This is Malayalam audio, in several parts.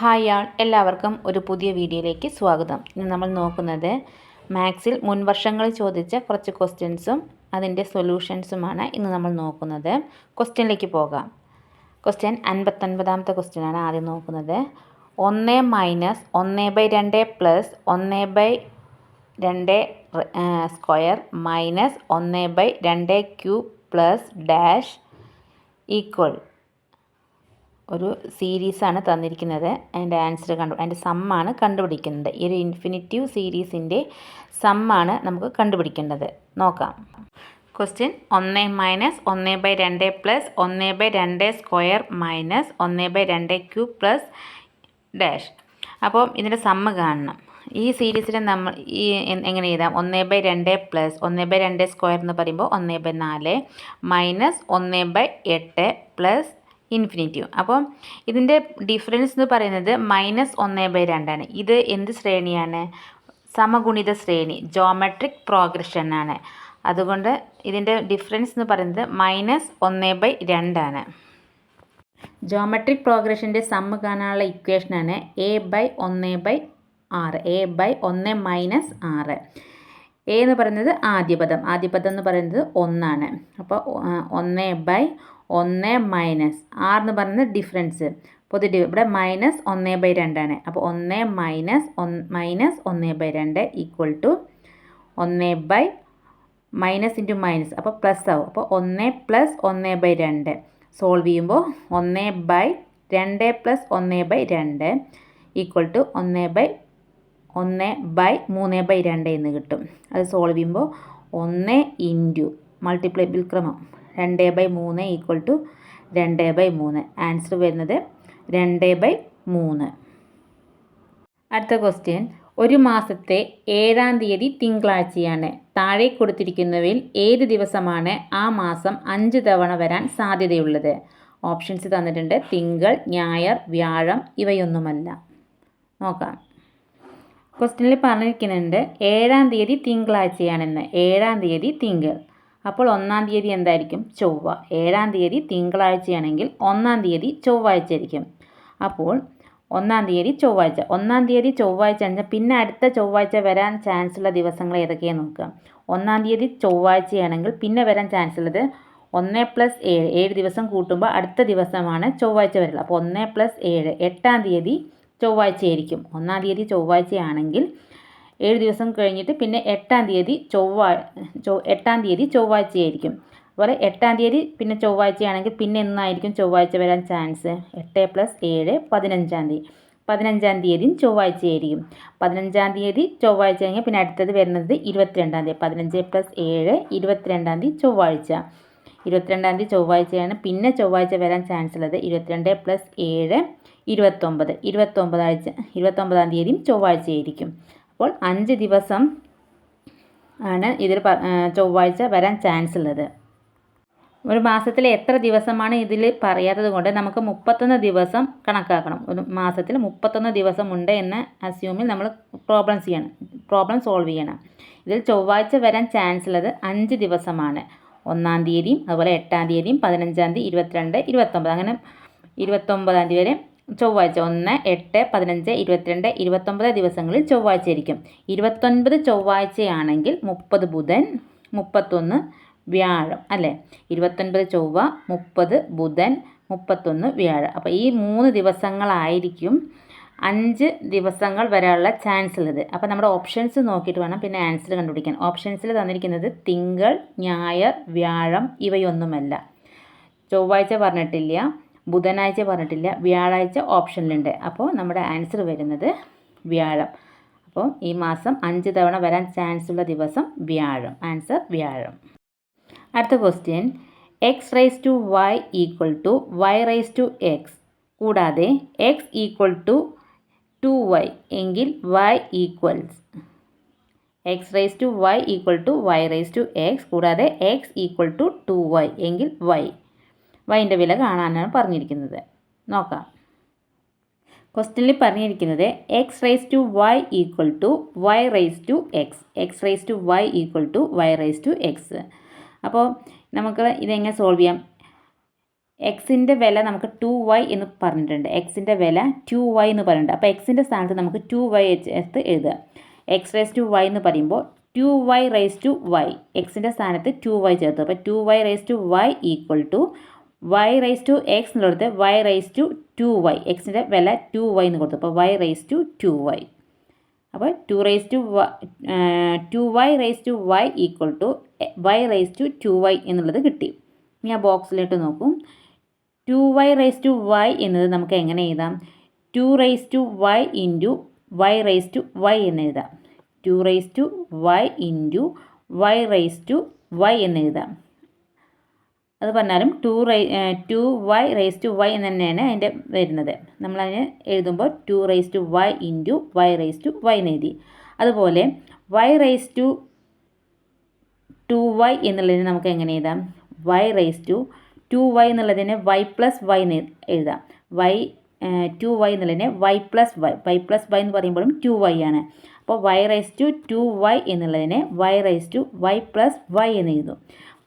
ഹായ് ആൾ എല്ലാവർക്കും ഒരു പുതിയ വീഡിയോയിലേക്ക് സ്വാഗതം. ഇന്ന് നമ്മൾ നോക്കുന്നത് മാത്സിൽ മുൻവർഷങ്ങളിൽ ചോദിച്ച കുറച്ച് ക്വസ്റ്റ്യൻസും അതിന്റെ സൊല്യൂഷൻസുമാണ് ഇന്ന് നമ്മൾ നോക്കുന്നത്. ക്വസ്റ്റ്യനിലേക്ക് പോകാം. ക്വസ്റ്റ്യൻ അൻപത്തൊൻപതാമത്തെ ക്വസ്റ്റ്യനാണ് ആദ്യം നോക്കുന്നത്. ഒന്ന് മൈനസ് ഒന്ന് ബൈ രണ്ട് പ്ലസ് ഒന്ന് ബൈ രണ്ട് സ്ക്വയർ മൈനസ് ഒന്ന് ബൈ രണ്ട് ക്യൂബ് പ്ലസ് ഡാഷ് ഈക്വൽ ഒരു സീരീസാണ് തന്നിരിക്കുന്നത്. അതിന്റെ ആൻസർ കണ്ടു അതിന്റെ സമ്മാണ് കണ്ടുപിടിക്കുന്നത്. ഈ ഒരു ഇൻഫിനിറ്റീവ് സീരീസിന്റെ സമ്മാണ് നമുക്ക് കണ്ടുപിടിക്കേണ്ടത്. നോക്കാം. ക്വസ്റ്റ്യൻ ഒന്ന് മൈനസ് ഒന്ന് ബൈ രണ്ട് പ്ലസ് ഒന്ന് ബൈ രണ്ട് സ്ക്വയർ മൈനസ് ഒന്ന് ബൈ രണ്ട് ക്യൂബ് പ്ലസ് ഡാഷ്. അപ്പോൾ ഇതിന്റെ സമ്മ് കാണണം. ഈ സീരീസിനെ നമ്മൾ ഈ എങ്ങനെ എഴുതാം? ഒന്ന് ബൈ രണ്ട് പ്ലസ് ഒന്ന് ബൈ രണ്ട് സ്ക്വയർ എന്ന് പറയുമ്പോൾ ഒന്ന് ബൈ നാല് മൈനസ് ഒന്ന് ബൈ എട്ട് പ്ലസ് ഇൻഫിനിറ്റീവ് അപ്പോൾ ഇതിന്റെ ഡിഫറൻസ് എന്ന് പറയുന്നത് മൈനസ് ഒന്ന് ബൈ രണ്ടാണ് ഇത് എന്ത് ശ്രേണിയാണ്? സമഗുണിത ശ്രേണി ജോമെട്രിക് പ്രോഗ്രഷൻ ആണ്. അതുകൊണ്ട് ഇതിന്റെ ഡിഫറൻസ് എന്ന് പറയുന്നത് മൈനസ് ഒന്ന് ബൈ രണ്ടാണ് ജോമെട്രിക് പ്രോഗ്രഷന്റെ സമ്മ് കാണാനുള്ള ഇക്വേഷനാണ് എ ബൈ ഒന്ന് ബൈ ആറ്. എ ബൈ ഒന്ന് മൈനസ് ആറ്. എ എന്ന് പറയുന്നത് ആദ്യപദം. ആദ്യപദം എന്ന് പറയുന്നത് ഒന്നാണ്. അപ്പോൾ ഒന്ന് ബൈ ഒന്ന് മൈനസ് ആറ് എന്ന് പറയുന്നത് ഡിഫറൻസ് പോസിറ്റീവ് ഇവിടെ മൈനസ് ഒന്ന് ബൈ രണ്ടാണ് അപ്പോൾ ഒന്ന് മൈനസ് ഒന്ന് മൈനസ് ഒന്ന് ബൈ രണ്ട് ഈക്വൽ ടു ഒന്ന് ബൈ മൈനസ് ഇന്റു മൈനസ് അപ്പോൾ പ്ലസ് ആവും. അപ്പോൾ ഒന്ന് പ്ലസ് ഒന്ന് ബൈ രണ്ട്. സോൾവ് ചെയ്യുമ്പോൾ ഒന്ന് ബൈ രണ്ട് പ്ലസ് ഒന്ന് ബൈ രണ്ട് ഈക്വൽ ടു ഒന്ന് ബൈ ഒന്ന് ബൈ മൂന്ന് ബൈ രണ്ട് എന്ന് കിട്ടും. അത് സോൾവ് ചെയ്യുമ്പോൾ ഒന്ന് ഇന്റു മൾട്ടിപ്ലൈ ക്രമം. രണ്ട് ബൈ മൂന്ന് ഈക്വൽ ടു രണ്ട് ബൈ മൂന്ന്. ആൻസർ വരുന്നത് രണ്ട് ബൈ മൂന്ന്. അടുത്ത ക്വസ്റ്റ്യൻ ഒരു മാസത്തെ ഏഴാം തീയതി തിങ്കളാഴ്ചയാണ്. താഴെ കൊടുത്തിരിക്കുന്നവയിൽ ഏത് ദിവസമാണ് ആ മാസം അഞ്ച് തവണ വരാൻ സാധ്യതയുള്ളത്? ഓപ്ഷൻസ് തന്നിട്ടുണ്ട്. തിങ്കൾ ഞായർ വ്യാഴം ഇവയൊന്നുമല്ല. നോക്കാം. ക്വസ്റ്റ്യനിൽ പറഞ്ഞിരിക്കുന്നുണ്ട്. ഏഴാം തീയതി തിങ്കളാഴ്ചയാണെന്ന്. ഏഴാം തീയതി തിങ്കൾ. അപ്പോൾ ഒന്നാം തീയതി എന്തായിരിക്കും? ചൊവ്വ. ഏഴാം തീയതി തിങ്കളാഴ്ചയാണെങ്കിൽ ഒന്നാം തീയതി ചൊവ്വാഴ്ച ആയിരിക്കും അപ്പോൾ ഒന്നാം തീയതി ചൊവ്വാഴ്ച. ഒന്നാം തീയതി ചൊവ്വാഴ്ച എന്ന് പിന്നെ അടുത്ത ചൊവ്വാഴ്ച വരാൻ ചാൻസ് ഉള്ള ദിവസങ്ങൾ ഏതൊക്കെയാണ് നോക്കുക? ഒന്നാം തീയതി ചൊവ്വാഴ്ചയാണെങ്കിൽ പിന്നെ വരാൻ ചാൻസ് ഉള്ളത് ഒന്ന് പ്ലസ് ഏഴ്. ഏഴ് ദിവസം കൂട്ടുമ്പോൾ അടുത്ത ദിവസമാണ് ചൊവ്വാഴ്ച വരുള്ളൂ അപ്പോൾ ഒന്ന് പ്ലസ് ഏഴ്. എട്ടാം തീയതി ചൊവ്വാഴ്ചയായിരിക്കും. ഒന്നാം തീയതി ചൊവ്വാഴ്ചയാണെങ്കിൽ ഏഴ് ദിവസം കഴിഞ്ഞിട്ട് പിന്നെ എട്ടാം തീയതി ചൊവ്വാ ചൊ എട്ടാം തീയതി ചൊവ്വാഴ്ചയായിരിക്കും. അതുപോലെ എട്ടാം തീയതി പിന്നെ ചൊവ്വാഴ്ചയാണെങ്കിൽ പിന്നെ എന്നായിരിക്കും ചൊവ്വാഴ്ച വരാൻ ചാൻസ്? എട്ട് പ്ലസ് ഏഴ് പതിനഞ്ചാം തീയതി. പതിനഞ്ചാം തീയതിയും ചൊവ്വാഴ്ചയായിരിക്കും. പതിനഞ്ചാം തീയതി ചൊവ്വാഴ്ച കഴിഞ്ഞാൽ പിന്നെ അടുത്തത് വരുന്നത് ഇരുപത്തിരണ്ടാം തീയതി. പതിനഞ്ച് പ്ലസ് ഏഴ് ഇരുപത്തിരണ്ടാം തീയതി ചൊവ്വാഴ്ച. ഇരുപത്തിരണ്ടാം തീയതി ചൊവ്വാഴ്ചയാണ് പിന്നെ ചൊവ്വാഴ്ച വരാൻ ചാൻസ് ഉള്ളത്. ഇരുപത്തിരണ്ട് പ്ലസ് ഏഴ് ഇരുപത്തൊമ്പത്. ഇരുപത്തൊമ്പതാഴ്ച ഇരുപത്തൊമ്പതാം തീയതിയും ചൊവ്വാഴ്ചയായിരിക്കും. അപ്പോൾ അഞ്ച് ദിവസം ആണ് ഇതിൽ ചൊവ്വാഴ്ച വരാൻ ചാൻസ് ഉള്ളത്. ഒരു മാസത്തിൽ എത്ര ദിവസമാണ് ഇതിൽ പറയാത്തത് കൊണ്ട് നമുക്ക് മുപ്പത്തൊന്ന് ദിവസം കണക്കാക്കണം. ഒരു മാസത്തിൽ മുപ്പത്തൊന്ന് ദിവസം ഉണ്ട് എന്ന് അസ്യൂമിൽ നമ്മൾ പ്രോബ്ലം ചെയ്യണം. പ്രോബ്ലം സോൾവ് ചെയ്യണം. ഇതിൽ ചൊവ്വാഴ്ച വരാൻ ചാൻസ് ഉള്ളത് അഞ്ച് ദിവസമാണ്. ഒന്നാം തീയതിയും അതുപോലെ എട്ടാം തീയതിയും പതിനഞ്ചാം തീയതി ഇരുപത്തിരണ്ട് ഇരുപത്തൊമ്പത്. അങ്ങനെ ഇരുപത്തൊമ്പതാം തീയതി വരെ ചൊവ്വാഴ്ച ഒന്ന് എട്ട് പതിനഞ്ച് ഇരുപത്തിരണ്ട് ഇരുപത്തൊമ്പത് ദിവസങ്ങളിൽ ചൊവ്വാഴ്ച ആയിരിക്കും ഇരുപത്തൊൻപത് ചൊവ്വാഴ്ചയാണെങ്കിൽ മുപ്പത് ബുധൻ മുപ്പത്തൊന്ന് വ്യാഴം അല്ലേ? ഇരുപത്തൊൻപത് ചൊവ്വ മുപ്പത് ബുധൻ മുപ്പത്തൊന്ന് വ്യാഴം. അപ്പോൾ ഈ മൂന്ന് ദിവസങ്ങളായിരിക്കും അഞ്ച് ദിവസങ്ങൾ വരാനുള്ള ചാൻസ് ഉള്ളത്. അപ്പോൾ നമ്മുടെ ഓപ്ഷൻസ് നോക്കിയിട്ട് വേണം പിന്നെ ആൻസർ കണ്ടുപിടിക്കാൻ. ഓപ്ഷൻസിൽ തന്നിരിക്കുന്നത് തിങ്കൾ ഞായർ വ്യാഴം ഇവയൊന്നുമല്ല. ചൊവ്വാഴ്ച പറഞ്ഞിട്ടില്ല. ബുധനാഴ്ച പറഞ്ഞിട്ടില്ല വ്യാഴാഴ്ച ഓപ്ഷനിലുണ്ട്. അപ്പോൾ നമ്മുടെ ആൻസർ വരുന്നത് വ്യാഴം. അപ്പോൾ ഈ മാസം അഞ്ച് തവണ വരാൻ ചാൻസ് ഉള്ള ദിവസം വ്യാഴം. ആൻസർ വ്യാഴം. അടുത്ത question. X raise to y equal to y raise to x കൂടാതെ x equal to two y എങ്കിൽ y equals x raise to y equal to y raise to x കൂടാതെ x equal to two y എങ്കിൽ വൈ വൈന്റെ വില കാണാനാണ് പറഞ്ഞിരിക്കുന്നത്. നോക്കാം. ക്വസ്റ്റ്യനിൽ പറഞ്ഞിരിക്കുന്നത് x raise to y equal to y raise to x x raise to y equal to y raise to x അപ്പോൾ നമുക്ക് ഇതെങ്ങനെ സോൾവ് ചെയ്യാം? എക്സിന്റെ വില നമുക്ക് ടു വൈ എന്ന് പറഞ്ഞിട്ടുണ്ട്. എക്സിന്റെ വില ടു വൈ എന്ന് പറഞ്ഞിട്ടുണ്ട്. അപ്പോൾ എക്സിന്റെ സ്ഥാനത്ത് നമുക്ക് ടു വൈ ചേർത്ത് എഴുതുക. എക്സ് റേസ് ടു വൈ എന്ന് പറയുമ്പോൾ two y raise to y എക്സിന്റെ സ്ഥാനത്ത് ടു വൈ ചേർത്തു. അപ്പോൾ two y raise to y equal to y raise to x എന്നുള്ളത് y raise to two y എക്സിന്റെ വില ടു വൈ എന്ന് കൊടുത്തു അപ്പോൾ y raise to two y അപ്പോൾ two raise to two y raise to y equal to y raise to two y എന്നുള്ളത് കിട്ടി ഇനി ആ ബോക്സിലിട്ട് നോക്കും two y raise to y എന്നത് നമുക്ക് എങ്ങനെ എഴുതാം two raise to y into y raise to y എന്ന് എഴുതാം two raise to y into y raise to y എന്ന് എഴുതാം അത് പറഞ്ഞാലും two raise to y raise to y എന്ന് തന്നെയാണ് അതിന്റെ വരുന്നത്. നമ്മളതിന് എഴുതുമ്പോൾ two raise to y into y raise to y എന്ന് എഴുതി. അതുപോലെ y raise to two y എന്നുള്ളതിന് നമുക്ക് എങ്ങനെ എഴുതാം? Y raise to two y എന്നുള്ളതിനെ വൈ പ്ലസ് വൈ എന്ന് എഴുതാം. വൈ ടു വൈ എന്നുള്ളതിനെ y plus y y plus y എന്ന് പറയുമ്പോഴും ടു വൈ ആണ്. അപ്പോൾ y raise to two y എന്നുള്ളതിനെ y raise to y plus y എന്ന് എഴുതും.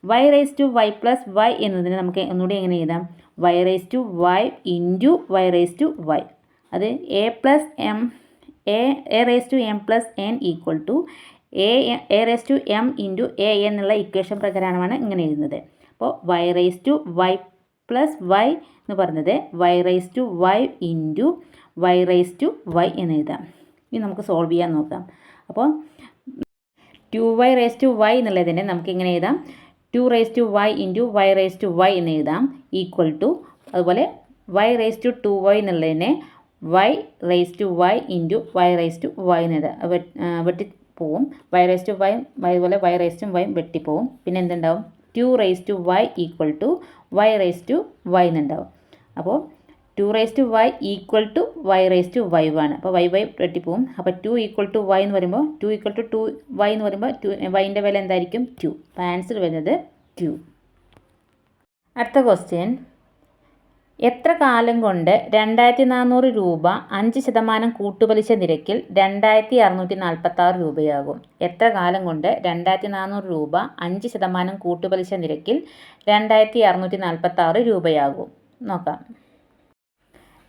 Y raise to y plus y എന്നതിന് നമുക്ക് ഒന്നുകൂടി എങ്ങനെ എഴുതാം? Y raise to y into y raise to y അത് a plus m a a raise to m plus n equal to a a raise to m into a എന്നുള്ള ഇക്വേഷൻ പ്രകാരമാണ് ഇങ്ങനെ എഴുതുന്നത്. അപ്പോൾ y raise to y plus y എന്ന് പറഞ്ഞത് y raise to y into y raise to y എന്ന് എഴുതാം. ഇനി നമുക്ക് സോൾവ് ചെയ്യാൻ നോക്കാം. അപ്പോൾ two y raise to y എന്നുള്ളതിനെ നമുക്ക് ഇങ്ങനെ എഴുതാം? Two raise to y into y raise to y എന്ന് എഴുതാം. ഈക്വൽ ടു അതുപോലെ y raise to two y എന്നുള്ളതിനെ y raise to y into y raise to y എന്ന് എഴുതാം. വെട്ടി പോവും വൈ റേസ് ടു വൈ അതുപോലെ വൈ റേസ് ടു വൈ വെട്ടിപ്പോവും. പിന്നെ എന്തുണ്ടാവും? Two raise to y equal to y raise to y എന്നുണ്ടാവും. അപ്പോൾ two raise to y equal to y raise to y ആണ് അപ്പോൾ വൈ വൈ വെട്ടിപ്പോവും. അപ്പോൾ ടു ഈക്വൽ ടു വൈ എന്ന് പറയുമ്പോൾ two equal to two y എന്ന് പറയുമ്പോൾ ടു വൈന്റെ വില എന്തായിരിക്കും? ടു. അപ്പോൾ ആൻസർ വരുന്നത് ടു. അടുത്ത ക്വസ്റ്റ്യൻ എത്ര കാലം കൊണ്ട് രണ്ടായിരത്തി നാനൂറ് രൂപ അഞ്ച് ശതമാനം കൂട്ടുപലിശ നിരക്കിൽ രണ്ടായിരത്തി അറുന്നൂറ്റി നാൽപ്പത്തി ആറ് രൂപയാകും? എത്ര കാലം കൊണ്ട് രണ്ടായിരത്തി നാനൂറ് രൂപ അഞ്ച് ശതമാനം കൂട്ടുപലിശ നിരക്കിൽ രണ്ടായിരത്തി അറുന്നൂറ്റി നാൽപ്പത്തി ആറ് രൂപയാകും? നോക്കാം.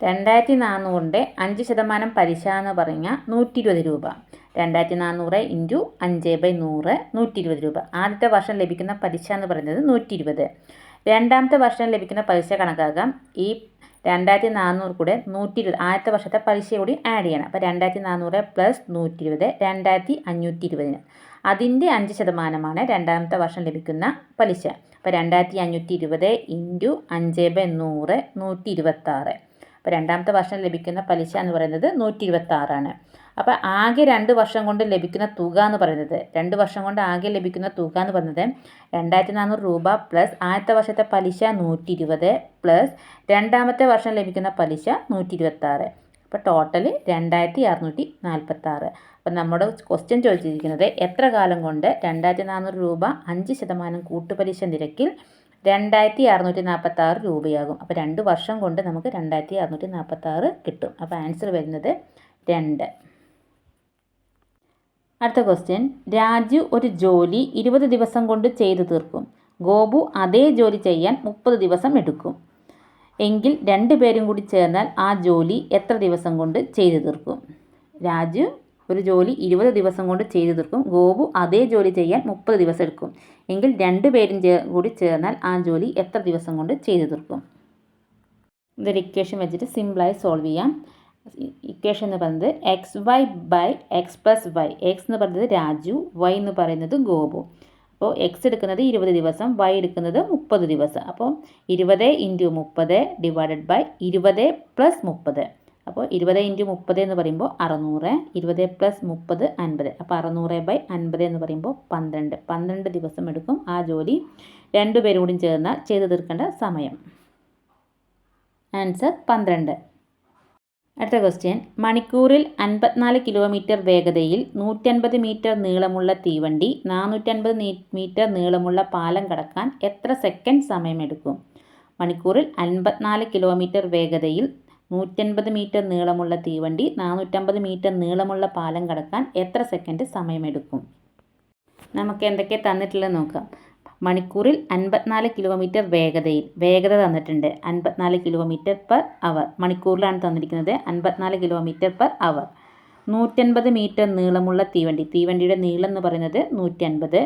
രണ്ടായിരത്തി നാനൂറിന്റെ അഞ്ച് ശതമാനം പലിശ എന്ന് പറഞ്ഞാൽ നൂറ്റി ഇരുപത് രൂപ. രണ്ടായിരത്തി നാനൂറ് ഇന്റു അഞ്ച് ബൈ നൂറ് നൂറ്റി ഇരുപത് രൂപ. ആദ്യത്തെ വർഷം ലഭിക്കുന്ന പലിശ എന്ന് പറയുന്നത് നൂറ്റി ഇരുപത് രണ്ടാമത്തെ വർഷം ലഭിക്കുന്ന പലിശ കണക്കാക്കാം. ഈ രണ്ടായിരത്തി നാനൂറ് കൂടെ നൂറ്റി ഇരുപത് ആദ്യത്തെ വർഷത്തെ പലിശ കൂടി ആഡ് ചെയ്യണം. അപ്പോൾ രണ്ടായിരത്തി നാനൂറ് പ്ലസ് നൂറ്റി ഇരുപത് രണ്ടായിരത്തി അഞ്ഞൂറ്റി ഇരുപതിന് അതിന്റെ അഞ്ച് ശതമാനമാണ് രണ്ടാമത്തെ വർഷം ലഭിക്കുന്ന പലിശ. അപ്പോൾ രണ്ടായിരത്തി അഞ്ഞൂറ്റി ഇരുപത് ഇന്റു അഞ്ച് ബൈ നൂറ് നൂറ്റി ഇരുപത്താറ് അപ്പോൾ രണ്ടാമത്തെ വർഷം ലഭിക്കുന്ന പലിശ എന്ന് പറയുന്നത് നൂറ്റി ഇരുപത്താറാണ് അപ്പോൾ ആകെ രണ്ട് വർഷം കൊണ്ട് ലഭിക്കുന്ന തുക എന്ന് പറയുന്നത് രണ്ട് വർഷം കൊണ്ട് ആകെ ലഭിക്കുന്ന തുക എന്ന് പറയുന്നത് രണ്ടായിരത്തി നാനൂറ് രൂപ പ്ലസ് ആദ്യത്തെ വർഷത്തെ പലിശ നൂറ്റി ഇരുപത് പ്ലസ് രണ്ടാമത്തെ വർഷം ലഭിക്കുന്ന പലിശ നൂറ്റി ഇരുപത്താറ് അപ്പോൾ ടോട്ടൽ രണ്ടായിരത്തി അറുന്നൂറ്റി നാൽപ്പത്താറ് അപ്പോൾ നമ്മുടെ ക്വസ്റ്റ്യൻ ചോദിച്ചിരിക്കുന്നത് എത്ര കാലം കൊണ്ട് രണ്ടായിരത്തി നാനൂറ് രൂപ അഞ്ച് ശതമാനം കൂട്ടുപലിശ നിരക്കിൽ രണ്ടായിരത്തി അറുന്നൂറ്റി നാൽപ്പത്തി ആറ് രൂപയാകും. അപ്പോൾ രണ്ട് വർഷം കൊണ്ട് നമുക്ക് രണ്ടായിരത്തി അറുന്നൂറ്റി നാൽപ്പത്തി ആറ് കിട്ടും. അപ്പോൾ ആൻസർ വരുന്നത് രണ്ട്. അടുത്ത ക്വസ്റ്റ്യൻ രാജു ഒരു ജോലി ഇരുപത് ദിവസം കൊണ്ട് ചെയ്തു തീർക്കും. ഗോപു അതേ ജോലി ചെയ്യാൻ മുപ്പത് ദിവസം എടുക്കും. എങ്കിൽ രണ്ട് പേരും കൂടി ചേർന്നാൽ ആ ജോലി എത്ര ദിവസം കൊണ്ട് ചെയ്തു തീർക്കും? രാജു ഒരു ജോലി ഇരുപത് ദിവസം കൊണ്ട് ചെയ്തു തീർക്കും. ഗോപു അതേ ജോലി ചെയ്യാൻ മുപ്പത് ദിവസം എടുക്കും. എങ്കിൽ രണ്ടു പേരും കൂടി ചേർന്നാൽ ആ ജോലി എത്ര ദിവസം കൊണ്ട് ചെയ്തു തീർക്കും? ഇതൊരു ഇക്വേഷൻ വെച്ചിട്ട് സിമ്പിളായി സോൾവ് ചെയ്യാം. ഇക്വേഷൻ എന്ന് പറയുന്നത് x y by x plus y x എന്ന് പറയുന്നത് രാജു വൈ എന്ന് പറയുന്നത് ഗോപു. അപ്പോൾ എക്സ് എടുക്കുന്നത് ഇരുപത് ദിവസം വൈ എടുക്കുന്നത് മുപ്പത് ദിവസം. അപ്പോൾ ഇരുപത് ഇന്റു മുപ്പത് ഡിവൈഡഡ് ബൈ ഇരുപത് പ്ലസ് മുപ്പത്. അപ്പോൾ ഇരുപത് ഇന്റു മുപ്പത് എന്ന് പറയുമ്പോൾ അറുന്നൂറ് ഇരുപത് പ്ലസ് മുപ്പത് അൻപത്. അപ്പോൾ അറുന്നൂറ് ബൈ അൻപത് എന്ന് പറയുമ്പോൾ പന്ത്രണ്ട്. പന്ത്രണ്ട് ദിവസം എടുക്കും ആ ജോലി. രണ്ടു പേരും കൂടി ചേർന്നാൽ ചെയ്തു തീർക്കേണ്ട സമയം. ആൻസർ പന്ത്രണ്ട്. അടുത്ത ക്വസ്റ്റ്യൻ. മണിക്കൂറിൽ അൻപത്തിനാല് കിലോമീറ്റർ വേഗതയിൽ നൂറ്റൻപത് മീറ്റർ നീളമുള്ള തീവണ്ടി നാനൂറ്റൻപത് മീറ്റർ നീളമുള്ള പാലം കടക്കാൻ എത്ര സെക്കൻഡ് സമയമെടുക്കും? മണിക്കൂറിൽ അൻപത്തിനാല് കിലോമീറ്റർ വേഗതയിൽ നൂറ്റൻപത് മീറ്റർ നീളമുള്ള തീവണ്ടി നാനൂറ്റമ്പത് മീറ്റർ നീളമുള്ള പാലം കടക്കാൻ എത്ര സെക്കൻഡ് സമയമെടുക്കും? നമുക്ക് എന്തൊക്കെ തന്നിട്ടുള്ളത് നോക്കാം. മണിക്കൂറിൽ അൻപത്തിനാല് കിലോമീറ്റർ വേഗതയിൽ വേഗത തന്നിട്ടുണ്ട്. അൻപത്തിനാല് കിലോമീറ്റർ പെർ അവർ മണിക്കൂറിലാണ് തന്നിരിക്കുന്നത് അൻപത്തിനാല് കിലോമീറ്റർ പെർ അവർ നൂറ്റൻപത് മീറ്റർ നീളമുള്ള തീവണ്ടി തീവണ്ടിയുടെ നീളം എന്ന് പറയുന്നത് നൂറ്റൻപത്.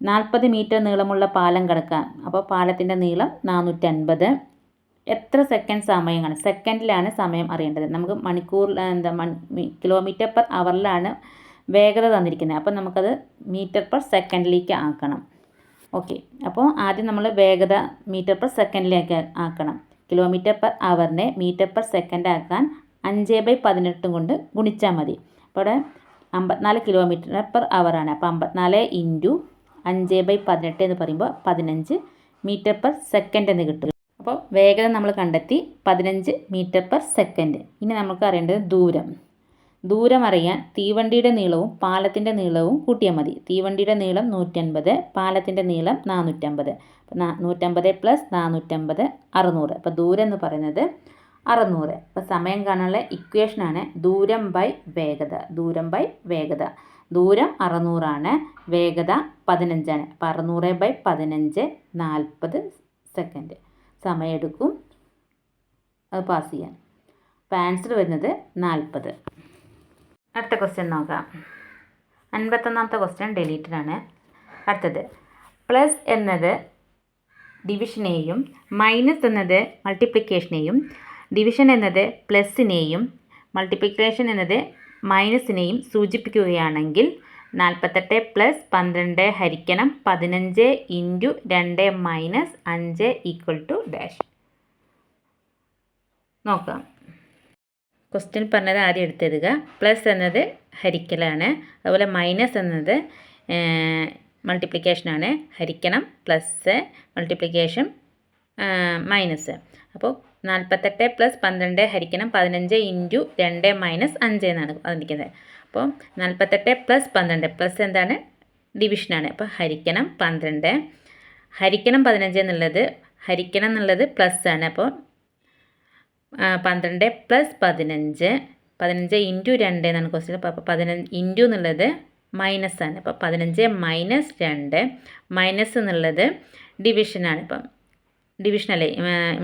നാൽപ്പത് മീറ്റർ നീളമുള്ള പാലം കടക്കാൻ അപ്പോൾ പാലത്തിന്റെ നീളം നാനൂറ്റൻപത്. എത്ര സെക്കൻഡ് സമയമാണ്? സെക്കൻഡിലാണ് സമയം അറിയേണ്ടത്. നമുക്ക് മണിക്കൂറിൽ എന്താ മണി കിലോമീറ്റർ പെർ അവറിലാണ് വേഗത തന്നിരിക്കുന്നത്. അപ്പോൾ നമുക്കത് മീറ്റർ പെർ സെക്കൻഡിലേക്ക് ആക്കണം. ഓക്കെ അപ്പോൾ ആദ്യം നമ്മൾ വേഗത മീറ്റർ പെർ സെക്കൻഡിലേക്ക് ആക്കണം. കിലോമീറ്റർ പെർ അവറിനെ മീറ്റർ പെർ സെക്കൻഡ് ആക്കാൻ അഞ്ച് ബൈ പതിനെട്ടും കൊണ്ട് ഗുണിച്ചാൽ മതി. അപ്പോൾ ഇവിടെ അമ്പത്തിനാല് കിലോമീറ്റർ പെർ അവറാണ് അപ്പോൾ അമ്പത്തിനാല് ഇന്റു അഞ്ച് ബൈ പതിനെട്ട് എന്ന് പറയുമ്പോൾ പതിനഞ്ച് മീറ്റർ പെർ സെക്കൻഡ് എന്ന് കിട്ടും. അപ്പോൾ വേഗത നമ്മൾ കണ്ടെത്തി പതിനഞ്ച് മീറ്റർ പെർ സെക്കൻഡ്. ഇനി നമുക്ക് അറിയേണ്ടത് ദൂരം. ദൂരം അറിയാൻ തീവണ്ടിയുടെ നീളവും പാലത്തിന്റെ നീളവും കൂട്ടിയാൽ മതി. തീവണ്ടിയുടെ നീളം നൂറ്റൻപത് പാലത്തിന്റെ നീളം നാനൂറ്റമ്പത് നൂറ്റമ്പത് പ്ലസ് നാനൂറ്റമ്പത് അറുന്നൂറ്. അപ്പോൾ ദൂരം എന്ന് പറയുന്നത് അറുന്നൂറ്. അപ്പോൾ സമയം കാണാനുള്ള ഇക്വേഷനാണ് ദൂരം ബൈ വേഗത. ദൂരം ബൈ വേഗത. ദൂരം അറുന്നൂറാണ്. വേഗത പതിനഞ്ചാണ്. അപ്പോൾ അറുന്നൂറ് ബൈ പതിനഞ്ച് നാൽപ്പത് സെക്കൻഡ്. സമയമെടുക്കും അത് പാസ് ചെയ്യാൻ. അപ്പോൾ ആൻസർ വരുന്നത് നാൽപ്പത്. അടുത്ത ക്വസ്റ്റ്യൻ നോക്കാം. അൻപത്തൊന്നാമത്തെ ക്വസ്റ്റ്യൻ ഡിലീറ്റഡ് ആണ്. അടുത്തത്. പ്ലസ് എന്നത് ഡിവിഷനെയും മൈനസ് എന്നത് മൾട്ടിപ്ലിക്കേഷനെയും ഡിവിഷൻ എന്നത് പ്ലസ്സിനെയും മൾട്ടിപ്ലിക്കേഷൻ എന്നത് മൈനസിനെയും സൂചിപ്പിക്കുകയാണെങ്കിൽ നാൽപ്പത്തെട്ട് പ്ലസ് പന്ത്രണ്ട് ഹരിക്കണം പതിനഞ്ച് ഇന്റു രണ്ട് മൈനസ് അഞ്ച് ഈക്വൽ ടു ഡാഷ് നോക്കാം. ക്വസ്റ്റ്യൻ പറഞ്ഞത് ആദ്യം എടുത്തെഴുതുക. പ്ലസ് എന്നത് ഹരിക്കലാണ്. അതുപോലെ മൈനസ് എന്നത് മൾട്ടിപ്ലിക്കേഷനാണ് ഹരിക്കണം പ്ലസ് മൾട്ടിപ്ലിക്കേഷൻ മൈനസ് അപ്പോൾ നാൽപ്പത്തെട്ട് പ്ലസ് പന്ത്രണ്ട് ഹരിക്കണം പതിനഞ്ച് ഇന്റു രണ്ട് മൈനസ് അഞ്ച് എന്നാണ് വന്നിരിക്കുന്നത് അപ്പോൾ നാൽപ്പത്തെട്ട് പ്ലസ് പന്ത്രണ്ട്. പ്ലസ് എന്താണ്? ഡിവിഷനാണ് അപ്പോൾ ഹരിക്കണം പന്ത്രണ്ട്. ഹരിക്കണം പതിനഞ്ച് എന്നുള്ളത് ഹരിക്കണം എന്നുള്ളത് പ്ലസ് ആണ്. അപ്പോൾ പന്ത്രണ്ട് പ്ലസ് പതിനഞ്ച്. പതിനഞ്ച് ഇന്റു രണ്ട് എന്നാണ് ക്വസ്റ്റ്യൻ അപ്പോൾ പതിനഞ്ച് ഇന്റു എന്നുള്ളത് മൈനസ് ആണ്. അപ്പോൾ പതിനഞ്ച് മൈനസ് രണ്ട്. മൈനസ് എന്നുള്ളത് ഡിവിഷനാണ് ഇപ്പം ഡിവിഷൻ അല്ലേ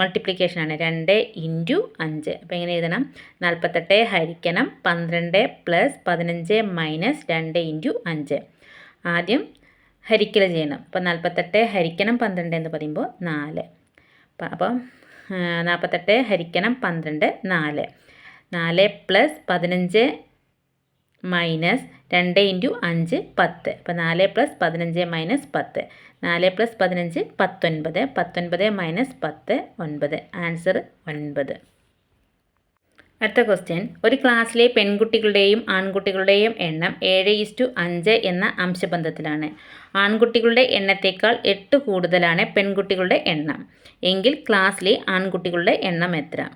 മൾട്ടിപ്ലിക്കേഷൻ ആണ്. രണ്ട് ഇന്റു അഞ്ച്. അപ്പോൾ എങ്ങനെ എഴുതണം? നാൽപ്പത്തെട്ട് ഹരിക്കണം പന്ത്രണ്ട് പ്ലസ് പതിനഞ്ച് മൈനസ് രണ്ട് ഇന്റു അഞ്ച്. ആദ്യം ഹരിക്കൽ ചെയ്യണം. അപ്പോൾ നാൽപ്പത്തെട്ട് ഹരിക്കണം പന്ത്രണ്ട് എന്ന് പറയുമ്പോൾ നാല്. അപ്പോൾ നാൽപ്പത്തെട്ട് ഹരിക്കണം പന്ത്രണ്ട് നാല്. നാല് പ്ലസ് പതിനഞ്ച് മൈനസ് രണ്ട് ഇന്റു അഞ്ച് പത്ത്. അപ്പോൾ നാല് പ്ലസ് പതിനഞ്ച് മൈനസ് പത്ത്. നാല് പ്ലസ് പതിനഞ്ച് പത്തൊൻപത്. പത്തൊൻപത് മൈനസ് പത്ത് ഒൻപത്. ആൻസർ ഒൻപത്. അടുത്ത ക്വസ്റ്റ്യൻ. ഒരു ക്ലാസ്സിലെ പെൺകുട്ടികളുടെയും ആൺകുട്ടികളുടെയും എണ്ണം ഏഴ് ഇസ്റ്റു അഞ്ച് എന്ന അംശബന്ധത്തിലാണ്. ആൺകുട്ടികളുടെ എണ്ണത്തേക്കാൾ എട്ട് കൂടുതലാണ് പെൺകുട്ടികളുടെ എണ്ണം. എങ്കിൽ ക്ലാസ്സിലെ ആൺകുട്ടികളുടെ എണ്ണം എത്ര?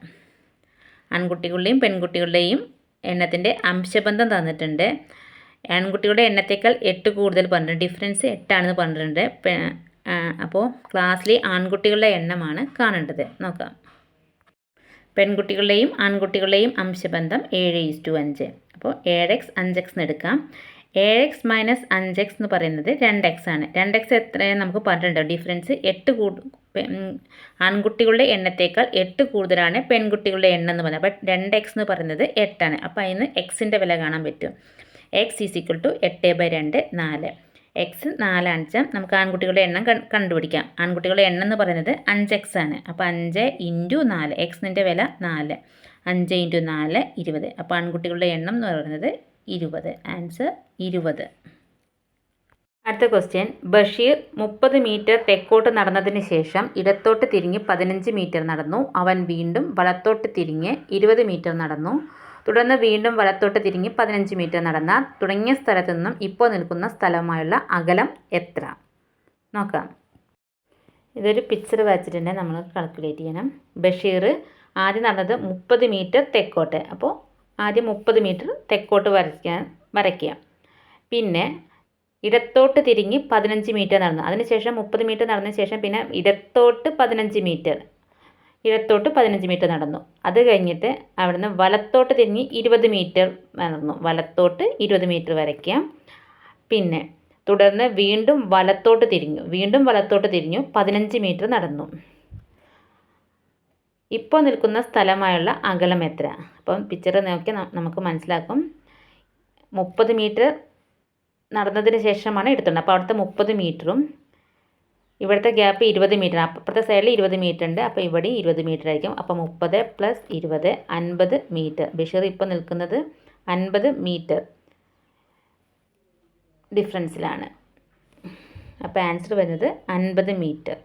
ആൺകുട്ടികളുടെയും പെൺകുട്ടികളുടെയും എണ്ണത്തിന്റെ അംശബന്ധം തന്നിട്ടുണ്ട്. ആൺകുട്ടികളുടെ എണ്ണത്തേക്കാൾ എട്ട് കൂടുതൽ പറഞ്ഞിട്ടുണ്ട്. ഡിഫറൻസ് എട്ടാണെന്ന് പറഞ്ഞിട്ടുണ്ട്. അപ്പോൾ ക്ലാസ്സിലെ ആൺകുട്ടികളുടെ എണ്ണമാണ് കാണേണ്ടത്. നോക്കാം. പെൺകുട്ടികളുടെയും ആൺകുട്ടികളുടെയും അംശബന്ധം ഏഴ് ഈസ് ടു അഞ്ച്. അപ്പോൾ ഏഴ് എക്സ് അഞ്ച് എക്സ് എന്ന് എടുക്കാം. ഏഴ് എക്സ് മൈനസ് അഞ്ച് എക്സ് എന്ന് പറയുന്നത് രണ്ട് എക്സ് ആണ്. രണ്ട് എക്സ് എത്രയാണ് നമുക്ക് പറഞ്ഞിട്ടുണ്ട്. ഡിഫറൻസ് എട്ട് ആൺകുട്ടികളുടെ എണ്ണത്തേക്കാൾ എട്ട് കൂടുതലാണ് പെൺകുട്ടികളുടെ എണ്ണം എന്ന് പറയുന്നത്. അപ്പം രണ്ട് എക്സ് എന്ന് പറയുന്നത് എട്ടാണ് അപ്പോൾ അതിന് എക്സിന്റെ വില കാണാൻ പറ്റും. എക്സ് ഈസ് ഈക്വൽ ടു എട്ട് ബൈ രണ്ട് നാല്. എക്സ് നാലാണെച്ചാൽ നമുക്ക് ആൺകുട്ടികളുടെ എണ്ണം കണ്ടുപിടിക്കാം. ആൺകുട്ടികളുടെ എണ്ണം എന്ന് പറയുന്നത് അഞ്ച് എക്സ് ആണ്. അപ്പോൾ അഞ്ച് ഇന്റു നാല്. എക്സിന്റെ വില നാല്. അഞ്ച് ഇന്റു നാല് ഇരുപത്. അപ്പോൾ ആൺകുട്ടികളുടെ എണ്ണം എന്ന് പറയുന്നത് ഇരുപത്. ആൻസർ ഇരുപത്. അടുത്ത ക്വസ്റ്റ്യൻ ബഷീർ മുപ്പത് മീറ്റർ തെക്കോട്ട് നടന്നതിന് ശേഷം ഇടത്തോട്ട് തിരിഞ്ഞ് പതിനഞ്ച് മീറ്റർ നടന്നു. അവൻ വീണ്ടും വലത്തോട്ട് തിരിഞ്ഞ് ഇരുപത് മീറ്റർ നടന്നു. തുടർന്ന് വീണ്ടും വലത്തോട്ട് തിരിഞ്ഞ് പതിനഞ്ച് മീറ്റർ നടന്ന തുടങ്ങിയ സ്ഥലത്തു നിന്നും ഇപ്പോൾ നിൽക്കുന്ന സ്ഥലവുമായുള്ള അകലം എത്ര? നോക്കാം. ഇതൊരു പിക്ചർ വെച്ചിട്ടുണ്ട് നമ്മൾ കാൽക്കുലേറ്റ് ചെയ്യണം. ബഷീർ ആദ്യം നടന്നത് മുപ്പത് മീറ്റർ തെക്കോട്ട്. അപ്പോൾ ആദ്യം മുപ്പത് മീറ്റർ തെക്കോട്ട് വരയ്ക്കാൻ വരയ്ക്കുക. പിന്നെ ഇടത്തോട്ട് തിരിഞ്ഞ് പതിനഞ്ച് മീറ്റർ നടന്നു. അതിനുശേഷം മുപ്പത് മീറ്റർ നടന്ന ശേഷം പിന്നെ ഇടത്തോട്ട് പതിനഞ്ച് മീറ്റർ ഇടത്തോട്ട് പതിനഞ്ച് മീറ്റർ നടന്നു. അത് കഴിഞ്ഞിട്ട് അവിടുന്ന് വലത്തോട്ട് തിരിഞ്ഞ് ഇരുപത് മീറ്റർ നടന്നു. വലത്തോട്ട് ഇരുപത് മീറ്റർ വരയ്ക്കാം. പിന്നെ തുടർന്ന് വീണ്ടും വലത്തോട്ട് തിരിഞ്ഞു. വീണ്ടും വലത്തോട്ട് തിരിഞ്ഞു പതിനഞ്ച് മീറ്റർ നടന്നു. ഇപ്പോൾ നിൽക്കുന്ന സ്ഥലമായുള്ള അകലം എത്ര? അപ്പം പിക്ചർ നോക്കി നമുക്ക് മനസ്സിലാക്കും. മുപ്പത് മീറ്റർ നടന്നതിന് ശേഷമാണ് എടുത്തുള്ളത് അപ്പോൾ അവിടുത്തെ മുപ്പത് മീറ്ററും ഇവിടുത്തെ ഗ്യാപ്പ് ഇരുപത് മീറ്റർ അപ്പുറത്തെ സൈഡിൽ ഇരുപത് മീറ്റർ ഉണ്ട്. അപ്പോൾ ഇവിടെ ഇരുപത് മീറ്റർ ആയിരിക്കും. അപ്പോൾ മുപ്പത് പ്ലസ് ഇരുപത് അൻപത് മീറ്റർ ബഷീർ ഇപ്പോൾ നിൽക്കുന്നത് അൻപത് മീറ്റർ ഡിഫറൻസിലാണ് അപ്പോൾ ആൻസർ വരുന്നത് അൻപത് മീറ്റർ